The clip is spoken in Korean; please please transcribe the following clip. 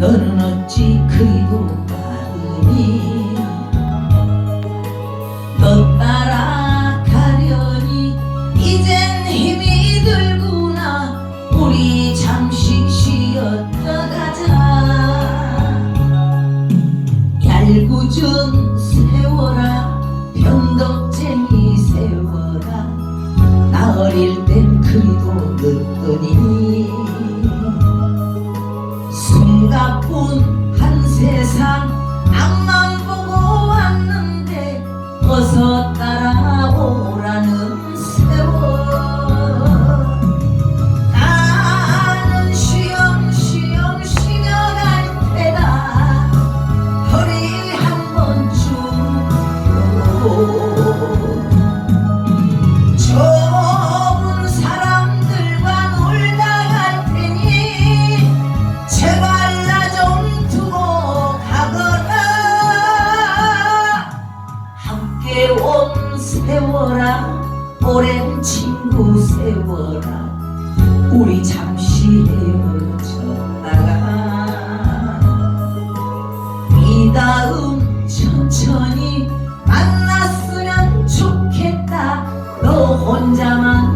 너는 어찌 그리도 가느니? 너 따라 가려니 이젠 힘이 들구나. 우리 잠시 쉬었다 가자. 얄궂은 세워라 변덕쟁이 세워라 나 어릴 땐 그리도 늦더니 어서 따라오라는 세월. 나는 쉬엄쉬엄 쉬어갈 테다. 허리 한 번쯤 좁은 함께 온 세월아 오랜 친구 세월아 우리 잠시 헤어졌다가 이 다음 천천히 만났으면 좋겠다. 너 혼자만